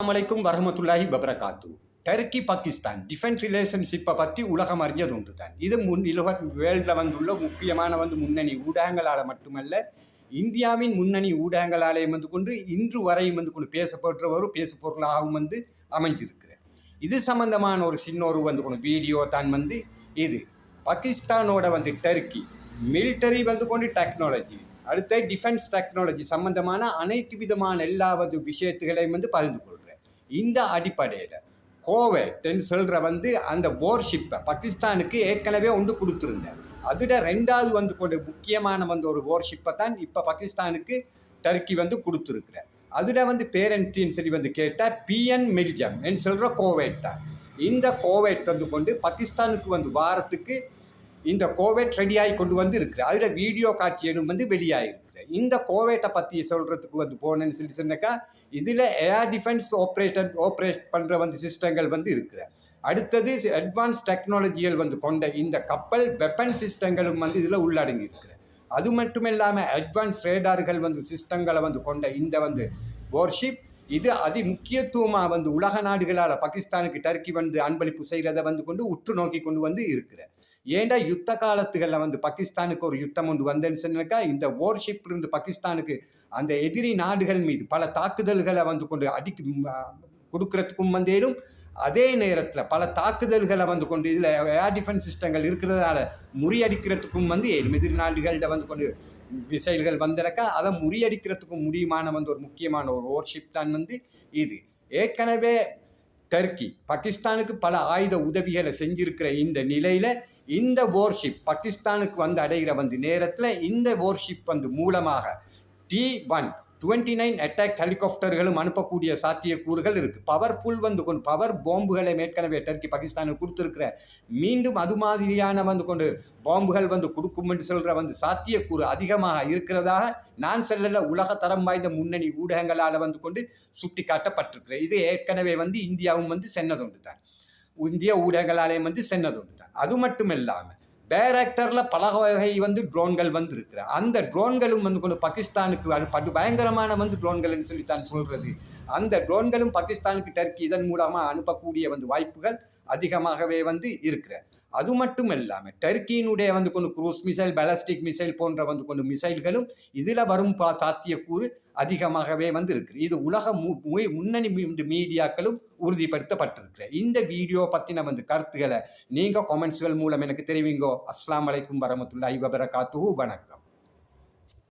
அலைக்கும் வரமத்துல்லாஹி பபரகாத்து Turkey Pakistan defence ரிலேஷன்ஷிப்பை பற்றி உலகம் அறிஞ்சது உண்டு தான். இது முன் உலக வேர்ல்டில் வந்துள்ள முக்கியமான வந்து முன்னணி ஊடகங்களால் மட்டுமல்ல இந்தியாவின் முன்னணி ஊடகங்களாலேயும் வந்து கொண்டு இன்று வரையும் வந்து கொண்டு பேசப்படுற ஒரு பேசு பொருளாகவும் வந்து அமைஞ்சிருக்கிறது இது சம்பந்தமான ஒரு சின்னொரு வந்து கொண்டு வீடியோ தான் வந்து இது. பாகிஸ்தானோட வந்து டர்க்கி மிலிட்டரி வந்து கொண்டு டெக்னாலஜி அடுத்த டிஃபென்ஸ் டெக்னாலஜி சம்பந்தமான அனைத்து விதமான எல்லாவது விஷயத்துகளையும் வந்து பகிர்ந்து கொள்ளும் இந்த அடிப்படையில் கோவேட்னு சொல்கிற வந்து அந்த போர்ஷிப்பை பாகிஸ்தானுக்கு ஏற்கனவே ஒன்று கொடுத்துருந்தேன். அதில் ரெண்டாவது வந்து கொண்டு முக்கியமான வந்து ஒரு ஓர்ஷிப்பை தான் இப்போ பாகிஸ்தானுக்கு டர்க்கி வந்து கொடுத்துருக்குறேன். அதில் வந்து பேரண்ட்னு சொல்லி வந்து கேட்டால் பிஎன் மில்ஜம் என்று சொல்கிற கோவேட் தான். இந்த கோவேட் வந்து கொண்டு பாகிஸ்தானுக்கு வந்து வாரத்துக்கு இந்த கோவேட் ரெடியாகி கொண்டு வந்து இருக்கிற அதில் வீடியோ காட்சிகளும் வந்து வெளியாகிருக்கு இந்த கோவேட்டை பற்றி சொல்கிறதுக்கு வந்து போனேன்னு சொல்லி சொன்னாக்கா இதில் ஏர் டிஃபென்ஸ் ஆப்ரேட்டர் ஆப்ரேட் பண்ணுற வந்து சிஸ்டங்கள் வந்து இருக்கிற. அடுத்தது அட்வான்ஸ் டெக்னாலஜிகள் வந்து கொண்ட இந்த கப்பல் வெப்பன் சிஸ்டங்களும் வந்து இதில் உள்ளடங்கி இருக்கிற. அது மட்டும் இல்லாமல் அட்வான்ஸ் ரேடார்கள் வந்து சிஸ்டங்களை வந்து கொண்ட இந்த வந்து வார்ஷிப் இது அதி முக்கியத்துவமாக வந்து உலக நாடுகளால் பாகிஸ்தானுக்கு டர்க்கி வந்து அன்பளிப்பு செய்கிறத வந்து கொண்டு உற்று நோக்கி கொண்டு வந்து இருக்கிற. ஏண்டா யுத்த காலத்துகளில் வந்து பாகிஸ்தானுக்கு ஒரு யுத்தம் ஒன்று வந்தேன்னு சொன்னாக்கா இந்த வார்ஷிப் இருந்து பாகிஸ்தானுக்கு அந்த எதிரி நாடுகள் மீது பல தாக்குதல்களை வந்து கொண்டு அடிக்கு கொடுக்கறதுக்கும் வந்தேடும் அதே நேரத்தில் பல தாக்குதல்களை வந்து கொண்டு இதில் ஏர் டிஃபென்ஸ் சிஸ்டங்கள் இருக்கிறதால முறியடிக்கிறதுக்கும் வந்து எதிரி நாடுகள்கிட்ட வந்து கொண்டு மிசைல்கள் வந்தனக்கா அதை முறியடிக்கிறதுக்கும் முடியுமான வந்து ஒரு முக்கியமான ஒரு ஓர்ஷிப் தான் வந்து இது. ஏற்கனவே டர்க்கி பாகிஸ்தானுக்கு பல ஆயுத உதவிகளை செஞ்சிருக்கிற இந்த நிலையில் இந்த வோர்ஷிப் பாகிஸ்தானுக்கு வந்து அடைகிற வந்து நேரத்தில் இந்த வோர்ஷிப் வந்து மூலமாக T one twenty nine attack ஹெலிகாப்டர்களும் அனுப்பக்கூடிய சாத்தியக்கூறுகள் இருக்குது பவர்ஃபுல் வந்து கொண்டு பவர் பாம்புகளை மேற்கனவே டர்க்கி பாகிஸ்தானுக்கு கொடுத்துருக்குற மீண்டும் அது மாதிரியான வந்து கொண்டு பாம்புகள் வந்து கொடுக்கும் என்று சொல்கிற வந்து சாத்தியக்கூறு அதிகமாக இருக்கிறதாக நான் செல்லல. உலக தரம் வாய்ந்த முன்னணி ஊடகங்களால் வந்து கொண்டு சுட்டி காட்டப்பட்டிருக்கிறேன் இது ஏற்கனவே வந்து இந்தியாவும் வந்து சென்னதுண்டு தான். இந்திய ஊடகங்களாலேயும் வந்து சென்னதுண்டு தான். அது மட்டும் இல்லாமல் பேராக்டரில் பல வகை வந்து ட்ரோன்கள் வந்து இருக்கிற அந்த ட்ரோன்களும் வந்து கொண்டு பாகிஸ்தானுக்கு அது படு பயங்கரமான வந்து ட்ரோன்கள்னு சொல்லி தான் சொல்கிறது அந்த ட்ரோன்களும் பாகிஸ்தானுக்கு டர்க்கி இதன் மூலமாக அனுப்பக்கூடிய வந்து வாய்ப்புகள் அதிகமாகவே வந்து இருக்கிற அது மட்டும் இல்லாமல் டர்க்கியினுடைய வந்து கொண்டு குரூஸ் மிசைல் பேலஸ்டிக் மிசைல் போன்ற வந்து கொண்டு மிசைல்களும் இதில் வரும் பா சாத்தியக்கூறு அதிகமாகவே வந்து இருக்கு இது உலக மு முன்னணி மீடியாக்களும் உறுதிப்படுத்தப்பட்டிருக்கிற இந்த வீடியோ பற்றின வந்து கருத்துக்களை நீங்கள் கமெண்ட்ஸ்கள் மூலம் எனக்கு தெரிவிங்கோ. அஸ்லாம் வலைக்கும் வரமத்துல்லாஹி வபரகாத்துஹு. வணக்கம்.